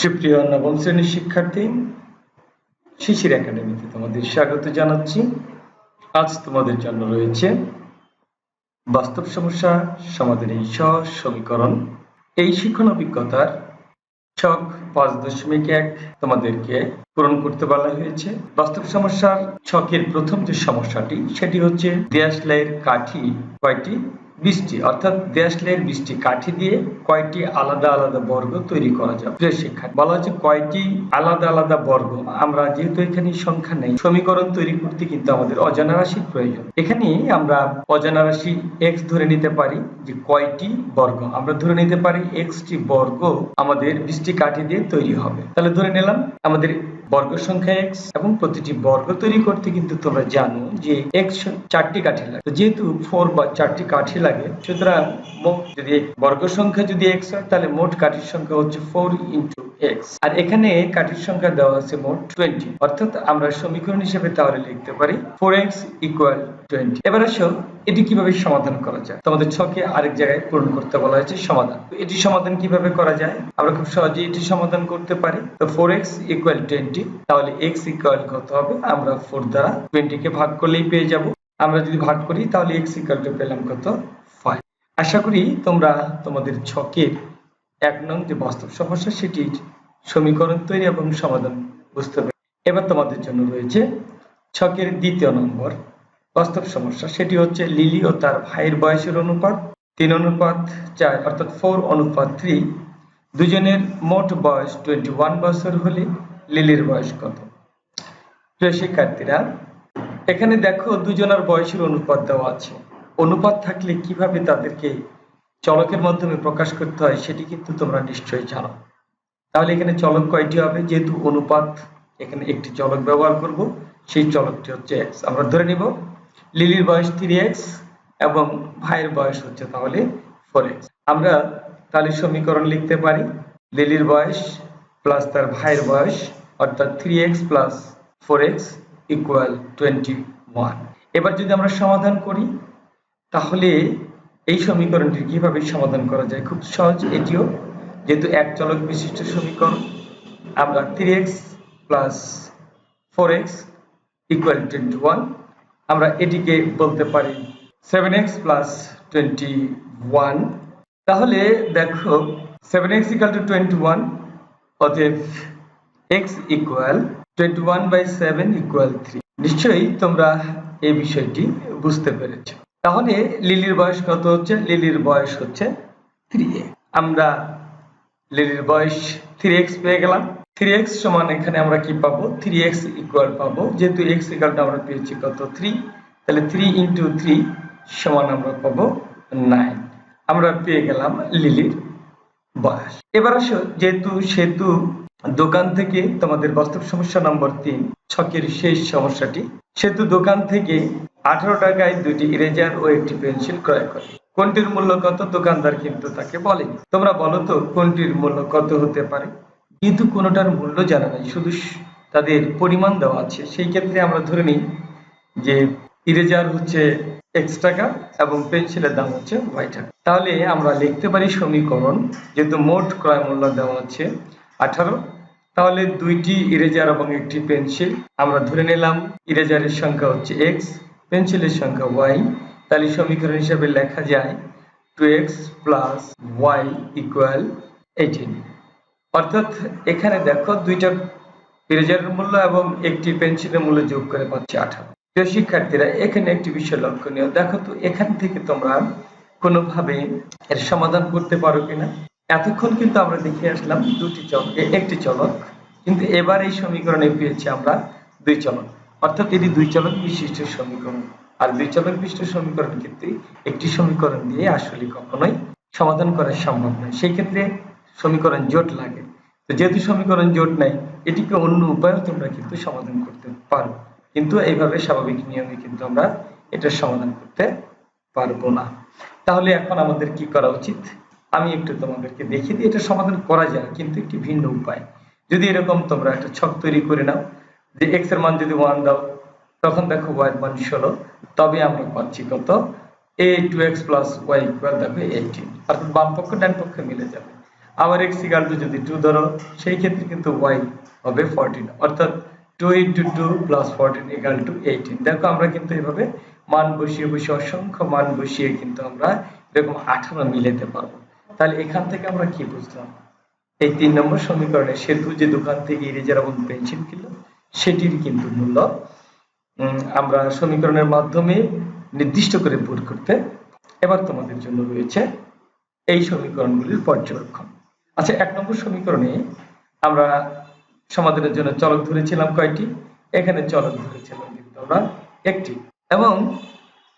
সুপ্রিয় নবম শ্রেণির শিক্ষার্থী, শিশির একাডেমিতে তোমাদের স্বাগত জানাচ্ছি। আজ তোমাদের জন্য রয়েছে বাস্তব সমস্যা এই সহজ সমীকরণ এই শিক্ষণ অভিজ্ঞতার ছক পাঁচ দশমিক এক তোমাদেরকে পূরণ করতে বলা হয়েছে। বাস্তব সমস্যার ছকের প্রথম যে সমস্যাটি, সেটি হচ্ছে দেয়াশলাইয়ের কাঠি কয়টি? বৃষ্টি, অর্থাৎ দেয়াশলাইয়ের বৃষ্টি কাঠি দিয়ে কয়টি আলাদা আলাদা বর্গ তৈরি করা যাবে? প্রিয় শিক্ষা বলা হচ্ছে কয়টি আলাদা আলাদা বর্গ। আমরা যেহেতু এখানে সংখ্যা নেই, সমীকরণ তৈরি করতে কিন্তু আমাদের অজানা রাশির প্রয়োজন। এখানে আমরা অজানা রাশি এক্স ধরে নিতে পারি যে কয়টি বর্গ। আমরা ধরে নিতে পারি এক্স টি বর্গ আমাদের বৃষ্টি কাঠি দিয়ে তৈরি হবে। তাহলে ধরে নিলাম, আমাদের বর্গ সংখ্যা এক্স এবং প্রতিটি বর্গ তৈরি করতে কিন্তু তোমরা জানো যে এক্স চারটি কাঠি লাগে। যেহেতু ফোর বা চারটি কাঠি লাগে। সুতরাং মোট যদি বর্গ সংখ্যা যদি এক্স হয়, তাহলে মোট কাঠির সংখ্যা হচ্ছে ফোর ইন্টু এক্স আর এখানে কাঠির সংখ্যা দেওয়া আছে মোট টোয়েন্টি অর্থাৎ আমরা সমীকরণ হিসেবে তাহলে লিখতে পারি ফোর এক্স ইকুয়াল টোয়েন্টি এবার আসো, এটি কীভাবে সমাধান করা যায়? তোমাদের ছকে আরেক জায়গায় পূরণ করতে বলা হয়েছে সমাধান। এটি সমাধান কীভাবে করা যায়? আমরা খুব সহজে এটি সমাধান করতে পারি। তো ফোর এক্স ইকুয়াল টোয়েন্টি তাহলে এক্স ইকুয়াল কত হবে? আমরা ফোর দ্বারা টোয়েন্টি কে ভাগ করলেই পেয়ে যাব। আমরা যদি ভাগ করি, তাহলে এক্স ইকুয়াল টু পেলাম কত? ফাইভ আশা করি তোমরা তোমাদের ছকের এক নং যে বাস্তব সমস্যা, সেটির সমীকরণ তৈরি এবং সমাধান বুঝতে পারি এবার তোমাদের জন্য রয়েছে ছকের দ্বিতীয় নম্বর বাস্তব সমস্যা। সেটি হচ্ছে লিলি ও তার ভাইয়ের বয়সের অনুপাত। তিন অনুপাত, চার, অর্থাৎ ফোর অনুপাত থ্রি দুজনের মোট বয়স টোয়েন্টি ওয়ান বছর হলে লিলির বয়স কত? প্রিয় শিক্ষার্থীরা এখানে দেখো দুজনের বয়সের অনুপাত দেওয়া আছে। অনুপাত থাকলে কীভাবে তাদেরকে চলকের মাধ্যমে প্রকাশ করতে হয় সেটি কিন্তু তোমরা নিশ্চয়ই জানো। তাহলে এখানে চলক কয়টি হবে? যেহেতু অনুপাত এখানে একটি চলক ব্যবহার করব, সেই চলকটি হচ্ছে এক্স আমরা ধরে নিব, লিলির বয়স থ্রি এক্স এবং ভাইয়ের বয়স হচ্ছে তাহলে ফোর এক্স আমরা তাহলে সমীকরণ লিখতে পারি, লিলির বয়স প্লাস তার ভাইয়ের বয়স অর্থাৎ three x plus four x equal twenty one এবার যদি আমরা সমাধান করি, তাহলে এই সমীকরণটি কীভাবে সমাধান করা যায়? খুব সহজ, এটিও। যেহেতু এক চলক বিশিষ্ট সমীকরণ, আমরা three x plus four x equal twenty one আমরা এটিকে বলতে পারি seven x plus twenty one তাহলে দেখো seven x equal to twenty one অতএব x equal twenty one by seven equal three নিশ্চয়ই তোমরা এই বিষয়টি বুঝতে পেরেছ। তাহলে লিলির বয়স কত হচ্ছে? লিলির বয়স হচ্ছে থ্রি আমরা লিলির বয়স থ্রি এক্স পেয়ে গেলাম। থ্রি এক্স সমান এখানে আমরা কি পাবো? থ্রি এক্স ইকুয়াল পাবো। যেহেতু এক্স ইকুয়ালটা আমরা পেয়েছি কত? থ্রি তাহলে থ্রি ইন্টু থ্রি সমান আমরা পাবো নাইন আমরা পেয়ে গেলাম লিলির বয়স। এবার আসো, যেহেতু সেতু দোকান থেকে তোমাদের বাস্তব সমস্যা নম্বর তিন, ছকের শেষ সমস্যাটি। সেতু দোকান থেকে আঠারো টাকায় দুটি ইরেজার ও একটি পেন্সিল ক্রয় করে। কোনটির মূল্য কত? দোকানদার কিন্তু তাকে বলেনি। তোমরা বলো তো, কোনটির মূল্য কত হতে পারে? কিন্তু কোনোটার মূল্য জানা নাই। শুধু তাদের পরিমাণ দেওয়া আছে। সেই ক্ষেত্রে আমরা ধরে নিই যে ইরেজার হচ্ছে এক্স টাকা এবং পেন্সিলের দাম হচ্ছে ওয়াই টাকা। তাহলে আমরা লিখতে পারি সমীকরণ, যেহেতু মোট ক্রয় মূল্য দেওয়া আছে আঠারো। তাহলে দুইটি ইরেজার এবং একটি পেন্সিল আমরা ধরে নিলাম ইরেজারের সংখ্যা হচ্ছে এক্স পেন্সিলের সংখ্যা ওয়াই তাহলে সমীকরণ হিসেবে লেখা যায় two x plus y equal eighteen অর্থাৎ এখানে দেখো দুইটা ইরেজারের মূল্য এবং একটি পেন্সিলের মূল্য যোগ করে পাচ্ছি আঠারো। প্রিয় শিক্ষার্থীরা, এখানে একটি বিষয় লক্ষণীয় দেখো তো, এখান থেকে তোমরা কোনোভাবে এর সমাধান করতে পারো কিনা? এতক্ষণ কিন্তু আমরা দেখে আসলাম দুটি চলক একটি চলক, কিন্তু এবার এই সমীকরণে পেয়েছি আমরা দুই চলক। অর্থাৎ এটি দুই চলক বিশিষ্ট সমীকরণ। আর দুই চলক বিশিষ্ট সমীকরণ কিন্তু একটি সমীকরণ দিয়ে আসলে কখনোই সমাধান করা সম্ভব নয়। সেই ক্ষেত্রে সমীকরণ জোট লাগে। তো যেহেতু সমীকরণ জোট নাই, এটিকে অন্য উপায়েও তোমরা কিন্তু সমাধান করতে পারো। কিন্তু এইভাবে স্বাভাবিক নিয়মে কিন্তু আমরা এটার সমাধান করতে পারব না। তাহলে এখন আমাদের কি করা উচিত? আমি একটু তোমাদেরকে দেখিয়ে দিই, এটা সমাধান করা যায়, কিন্তু একটি ভিন্ন উপায়। যদি এরকম তোমরা একটা ছক তৈরি করে নাও, যে এক্সের মান যদি ওয়ান দাও, তখন দেখো ওয়াই এর মান ষোলো, তবে আমরা পাচ্ছি কত? এ two x plus y equal দেখো এইটিন অর্থাৎ বাম পক্ষ, ডান পক্ষে মিলে যাবে। আবার এক্স ইকাল টু যদি টু ধরো, সেই ক্ষেত্রে কিন্তু ওয়াই হবে ফোরটিন অর্থাৎ two into two plus fourteen equal two eighteen দেখো আমরা কিন্তু এভাবে মান বসিয়ে বসিয়ে, অসংখ্য মান বসিয়ে কিন্তু আমরা এরকম আঠারো মিলাতে পারব। তাহলে এখান থেকে আমরা কি বুঝলাম? এই তিন নম্বর সমীকরণে সেতু যে দোকান থেকে ইরেজার এবং পেন্সিল কিনলো, সেটির কিন্তু মূল্য আমরা সমীকরণের মাধ্যমে নির্দিষ্ট করে ভুল করতে এবার তোমাদের জন্য রয়েছে এই সমীকরণগুলির পর্যবেক্ষণ। আচ্ছা এক নম্বর সমীকরণে আমরা সমাধানের জন্য চলক ধরেছিলাম কয়টি? এখানে চলক ধরেছিলাম কিন্তু আমরা একটি। এবং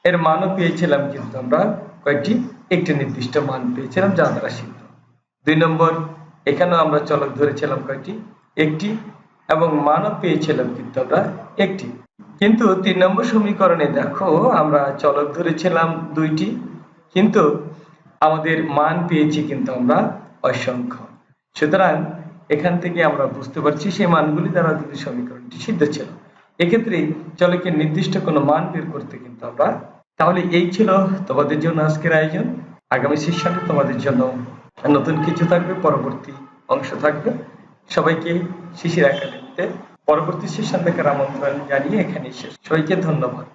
এর মানও পেয়েছিলাম কিন্তু আমরা কয়েকটি, একটি নির্দিষ্ট মান পেয়েছিলাম যা দ্বারা সিদ্ধ দুই নম্বর, এখানেও আমরা চলক ধরেছিলাম কয়টি? একটি, এবং মানও পেয়েছিলাম কিন্তু আমরা একটি। কিন্তু তিন নম্বর সমীকরণে দেখো, আমরা চলক ধরেছিলাম দুইটি, কিন্তু আমাদের মান পেয়েছি কিন্তু আমরা অসংখ্য। সুতরাং এখান থেকে আমরা বুঝতে পারছি সেই মানগুলি দ্বারা কিন্তু সমীকরণটি সিদ্ধ ছিল। এক্ষেত্রে চলকের নির্দিষ্ট কোনো মান বের করতে কিন্তু আমরা তাহলে এই ছিল তোমাদের জন্য আজকের আয়োজন। আগামী সেশনে তোমাদের জন্য নতুন কিছু থাকবে, পরবর্তী অংশ থাকবে। সবাইকে শিশির একাডেমিতে পরবর্তী সেশন দেখার আমন্ত্রণ জানিয়ে এখানে শেষ। সবাইকে ধন্যবাদ।